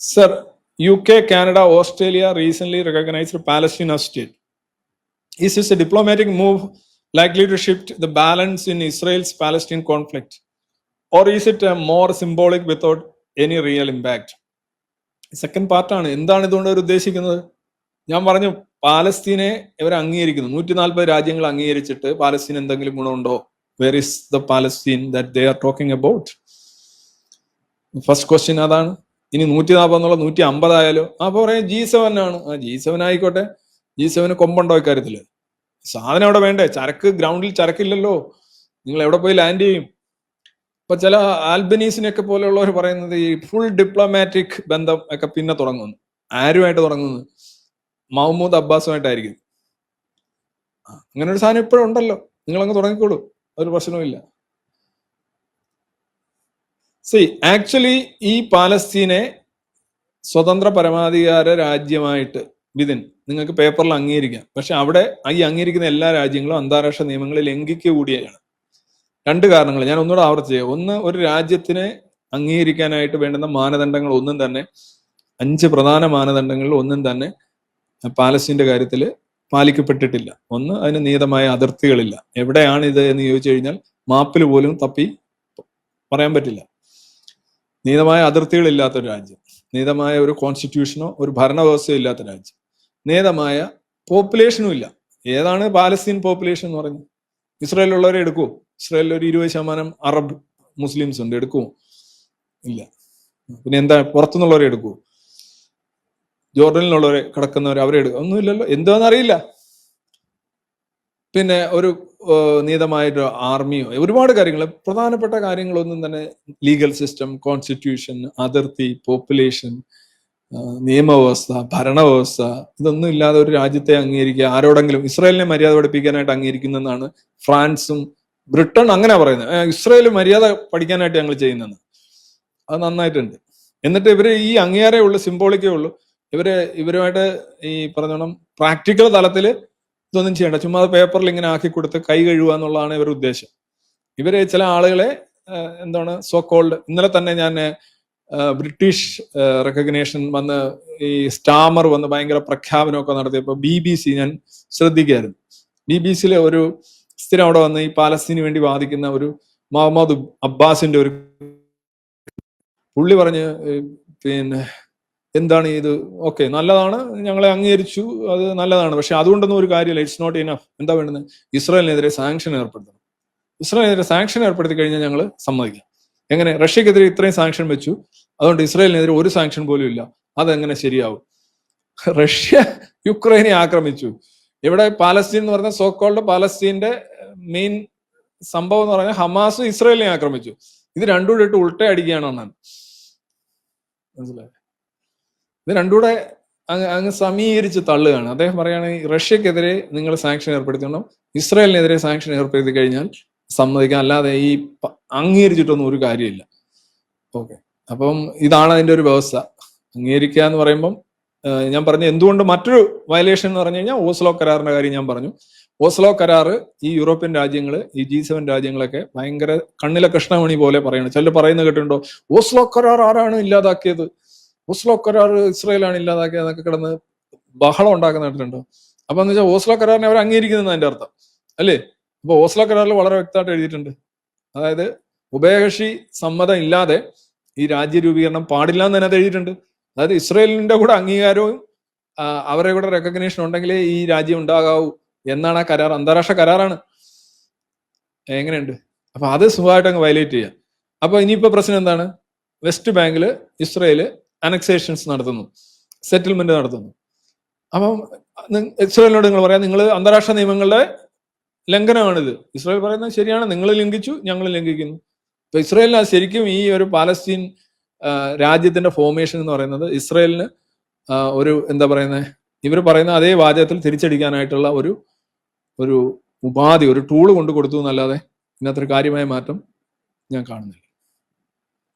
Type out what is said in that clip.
Sir, UK, Canada, Australia recently recognized Palestine as state. Is this a diplomatic move likely to shift the balance in Israel's Palestine conflict? Or is it uh, more symbolic without any real impact? Second പാർട്ടാണ് എന്താണ് ഇതുകൊണ്ട് അവർ ഉദ്ദേശിക്കുന്നത് ഞാൻ പറഞ്ഞു പാലസ്തീനെ ഇവർ അംഗീകരിക്കുന്നു നൂറ്റി നാൽപ്പത് രാജ്യങ്ങൾ അംഗീകരിച്ചിട്ട് പാലസ്തീൻ എന്തെങ്കിലും ഗുണമുണ്ടോ where is the Palestine that they are talking about first question അതാണ് ഇനി നൂറ്റി നാൽപ്പത് എന്നുള്ള നൂറ്റി അമ്പതായാലോ ആ അപ്പൊ പറയാം ജി സെവൻ ആണ്. ആ ജി സെവൻ ആയിക്കോട്ടെ. ജി സെവന് കൊമ്പുണ്ടോ ഇക്കാര്യത്തിൽ? സാധനം അവിടെ വേണ്ടേ? ചരക്ക് ഗ്രൗണ്ടിൽ ചരക്കില്ലല്ലോ. നിങ്ങൾ എവിടെ പോയി ലാൻഡ് ചെയ്യും? ഇപ്പൊ ചില ആൽബനീസിനെയൊക്കെ പോലെയുള്ളവർ പറയുന്നത് ഈ ഫുൾ ഡിപ്ലോമാറ്റിക് ബന്ധം ഒക്കെ പിന്നെ തുടങ്ങുന്നു. ആരുമായിട്ട് തുടങ്ങുന്നു? മഹമ്മൂദ് അബ്ബാസുമായിട്ടായിരിക്കും. അങ്ങനെ ഒരു സാധനം ഇപ്പോഴും ഉണ്ടല്ലോ. നിങ്ങൾ അങ്ങ് തുടങ്ങിക്കോളൂ. ഒരു പ്രശ്നവുമില്ല. സി ആക്ച്വലി ഈ പാലസ്തീനെ സ്വതന്ത്ര പരമാധികാര രാജ്യമായിട്ട് വിതിൻ നിങ്ങൾക്ക് പേപ്പറിൽ അംഗീകരിക്കാം. പക്ഷെ അവിടെ ഈ അംഗീകരിക്കുന്ന എല്ലാ രാജ്യങ്ങളും അന്താരാഷ്ട്ര നിയമങ്ങളെ ലംഘിക്കുക കൂടിയാണ് രണ്ട് കാരണങ്ങൾ ഞാൻ ഒന്നുകൂടെ ആവർത്തിച്ചു ഒന്ന് ഒരു രാജ്യത്തിനെ അംഗീകരിക്കാനായിട്ട് വേണ്ടുന്ന മാനദണ്ഡങ്ങൾ ഒന്നും തന്നെ അഞ്ച് പ്രധാന മാനദണ്ഡങ്ങളിൽ ഒന്നും തന്നെ പാലസ്തീന്റെ കാര്യത്തിൽ പാലിക്കപ്പെട്ടിട്ടില്ല. ഒന്ന് അതിന് നിയതമായ അതിർത്തികളില്ല. എവിടെയാണ് ഇത് എന്ന് ചോദിച്ചു കഴിഞ്ഞാൽ മാപ്പിൽ പോലും തപ്പി പറയാൻ പറ്റില്ല. നിയതമായ അതിർത്തികളില്ലാത്ത ഒരു രാജ്യം നിയതമായ ഒരു കോൺസ്റ്റിറ്റ്യൂഷനോ ഒരു ഭരണവ്യവസ്ഥയോ ഇല്ലാത്ത രാജ്യം നിയതമായ പോപ്പുലേഷനും ഇല്ല. ഏതാണ് പാലസ്തീൻ പോപ്പുലേഷൻ എന്ന് പറയുന്നത്? ഇസ്രായേലുള്ളവരെ എടുക്കുമോ ഇസ്രായേലിൽ ഒരു ഇരുപത് ശതമാനം അറബ് മുസ്ലിംസ് ഉണ്ട് എടുക്കൂ ഇല്ല. പിന്നെ എന്താ പുറത്തുനിന്നുള്ളവരെ എടുക്കൂ ജോർഡനിലുള്ളവരെ കിടക്കുന്നവർ അവരെ എടുക്കും ഒന്നുമില്ലല്ലോ. എന്താണെന്ന് അറിയില്ല. പിന്നെ ഒരു നിയതമായിട്ട് ആർമിയോ ഒരുപാട് കാര്യങ്ങൾ പ്രധാനപ്പെട്ട കാര്യങ്ങളൊന്നും തന്നെ ലീഗൽ സിസ്റ്റം കോൺസ്റ്റിറ്റ്യൂഷൻ അതിർത്തി പോപ്പുലേഷൻ നിയമവ്യവസ്ഥ ഭരണവ്യവസ്ഥ ഇതൊന്നും ഇല്ലാതെ ഒരു രാജ്യത്തെ അംഗീകരിക്കുക ആരോടെങ്കിലും ഇസ്രായേലിനെ മര്യാദ പഠിപ്പിക്കാനായിട്ട് അംഗീകരിക്കുന്നതെന്നാണ് ഫ്രാൻസും ബ്രിട്ടൺ അങ്ങനെ പറയുന്നത്. ഇസ്രായേൽ മര്യാദ പഠിക്കാനായിട്ട് ഞങ്ങൾ ചെയ്യുന്നത് അത് നന്നായിട്ടുണ്ട്. എന്നിട്ട് ഇവർ ഈ അംഗീകാരമേ ഉള്ളൂ സിംബോളിക്കേ ഉള്ളൂ. ഇവർ ഇവരുമായിട്ട് ഈ പറഞ്ഞോണം പ്രാക്ടിക്കൽ തലത്തിൽ ഇതൊന്നും ചെയ്യണ്ട. ചുമ്മാ പേപ്പറിൽ ഇങ്ങനെ ആക്കി കൊടുത്ത് കൈ കഴുകുക എന്നുള്ളതാണ് ഇവരുടെ ഉദ്ദേശം. ഇവർ ചില ആളുകളെ എന്താണ് സോ കോൾഡ് ഇന്നലെ തന്നെ ഞാൻ ബ്രിട്ടീഷ് റെക്കഗ്നേഷൻ വന്ന് ഈ സ്റ്റാമർ വന്ന് ഭയങ്കര പ്രഖ്യാപനമൊക്കെ നടത്തിയപ്പോൾ ബി ബി സി ഞാൻ ശ്രദ്ധിക്കായിരുന്നു ബി ബി സിയിലെ ഒരു സ്ഥിരം അവിടെ വന്ന് ഈ പാലസ്തീന് വേണ്ടി വാദിക്കുന്ന ഒരു മുഹമ്മദ് അബ്ബാസിന്റെ ഒരു പുള്ളി പറഞ്ഞ് പിന്നെ എന്താണ് ഇത്? ഓക്കെ നല്ലതാണ്. ഞങ്ങളെ അംഗീകരിച്ചു. അത് നല്ലതാണ്. പക്ഷെ അതുകൊണ്ടൊന്നും ഒരു കാര്യമില്ല. ഇറ്റ്സ് നോട്ട് ഇനഫ് എന്താ വേണ്ടുന്നത്? ഇസ്രായേലിനെതിരെ സാങ്ഷൻ ഏർപ്പെടുത്തണം. ഇസ്രായേലിനെതിരെ സാങ്ഷൻ ഏർപ്പെടുത്തി കഴിഞ്ഞാൽ ഞങ്ങൾ സമ്മതിക്കാം. എങ്ങനെ? റഷ്യക്കെതിരെ ഇത്രയും സാങ്ഷൻ വെച്ചു. അതുകൊണ്ട് ഇസ്രായേലിനെതിരെ ഒരു സാങ്ഷൻ പോലും ഇല്ല. അതെങ്ങനെ ശരിയാവും? റഷ്യ യുക്രൈനെ ആക്രമിച്ചു. ഇവിടെ പാലസ്തീൻ എന്ന് പറഞ്ഞ സോക്കോൾഡ് പാലസ്തീന്റെ മെയിൻ സംഭവം എന്ന് പറഞ്ഞാൽ ഹമാസ് ഇസ്രായേലിനെ ആക്രമിച്ചു. ഇത് രണ്ടും കൂടെ ഇട്ട് ഉൾട്ടയടിക്കുകയാണ് എന്നാണ്. മനസ്സിലായോ? ഇത് രണ്ടുകൂടെ അങ്ങ് അങ്ങ് സമീകരിച്ച് തള്ളുകയാണ്. അദ്ദേഹം പറയുകയാണെങ്കിൽ റഷ്യക്കെതിരെ നിങ്ങൾ സാങ്ഷൻ ഏർപ്പെടുത്തണം. ഇസ്രായേലിനെതിരെ സാങ്ഷൻ ഏർപ്പെടുത്തി കഴിഞ്ഞാൽ സമ്മതിക്കാം. അല്ലാതെ ഈ അംഗീകരിച്ചിട്ടൊന്നും ഒരു കാര്യമില്ല. ഓക്കെ. അപ്പം ഇതാണ് അതിന്റെ ഒരു വ്യവസ്ഥ. അംഗീകരിക്കുക എന്ന് പറയുമ്പം ഞാൻ പറഞ്ഞു എന്തുകൊണ്ട് മറ്റൊരു വയലേഷൻ എന്ന് പറഞ്ഞു കഴിഞ്ഞാൽ ഓസ്ലോ കരാറിന്റെ കാര്യം ഞാൻ പറഞ്ഞു. ഓസ്ലോ കരാർ ഈ യൂറോപ്യൻ രാജ്യങ്ങൾ ഈ ജി സെവൻ രാജ്യങ്ങളൊക്കെ ഭയങ്കര കണ്ണിലെ കൃഷ്ണമണി പോലെ പറയണം ചിലർ പറയുന്നത് കേട്ടിട്ടുണ്ടോ? ഓസ്ലോ കരാർ ആരാണ് ഇല്ലാതാക്കിയത്? ഓസ്ലോ കരാർ ഇസ്രായേലാണ് ഇല്ലാതാക്കിയതെന്നൊക്കെ കിടന്ന് ബഹളം ഉണ്ടാക്കുന്ന കേട്ടിട്ടുണ്ടോ അപ്പൊ എന്ന് വെച്ചാൽ ഓസ്ലോ കരാറിനെ അവർ അംഗീകരിക്കുന്നത് അതിന്റെ അർത്ഥം. അല്ലേ? അപ്പൊ ഓസ്ലോ കരാറിൽ വളരെ വ്യക്തമായിട്ട് എഴുതിയിട്ടുണ്ട്. അതായത് ഉഭയകക്ഷി സമ്മതം ഇല്ലാതെ ഈ രാജ്യ രൂപീകരണം പാടില്ല എന്ന് തന്നെ അത് എഴുതിയിട്ടുണ്ട്. അതായത് ഇസ്രയേലിന്റെ കൂടെ അംഗീകാരവും അവരുടെ കൂടെ റെക്കഗ്നേഷൻ ഉണ്ടെങ്കിലേ ഈ രാജ്യം ഉണ്ടാകാവൂ എന്നാണ് ആ കരാർ അന്താരാഷ്ട്ര കരാറാണ്. എങ്ങനെയുണ്ട്? അപ്പൊ അത് സുഖമായിട്ട് അങ്ങ് വയലേറ്റ് ചെയ്യാം. അപ്പൊ ഇനിയിപ്പോ പ്രശ്നം എന്താണ്? വെസ്റ്റ് ബാങ്കിൽ ഇസ്രായേൽ അനക്സേഷൻസ് നടത്തുന്നു സെറ്റിൽമെന്റ് നടത്തുന്നു. അപ്പം ഇസ്രായേലിനോട് നിങ്ങൾ പറയാം നിങ്ങൾ അന്താരാഷ്ട്ര നിയമങ്ങളുടെ ലംഘനമാണിത്. ഇസ്രായേൽ പറയുന്നത് ശരിയാണ് നിങ്ങൾ ലംഘിച്ചു ഞങ്ങൾ ലംഘിക്കുന്നു. ഇപ്പൊ ഇസ്രായേലിന് ശരിക്കും ഈ ഒരു പാലസ്തീൻ രാജ്യത്തിന്റെ ഫോർമേഷൻ എന്ന് പറയുന്നത് ഇസ്രായേലിന് ഒരു എന്താ പറയുന്നത് ഇവർ പറയുന്ന അതേ വാചകത്തിൽ തിരിച്ചടിക്കാനായിട്ടുള്ള ഒരു ഒരു ഉപാധി ഒരു ടൂൾ കൊണ്ടു കൊടുത്തു എന്നല്ലാതെ ഇന്നത്ര കാര്യമായ മാറ്റം ഞാൻ കാണുന്നില്ല.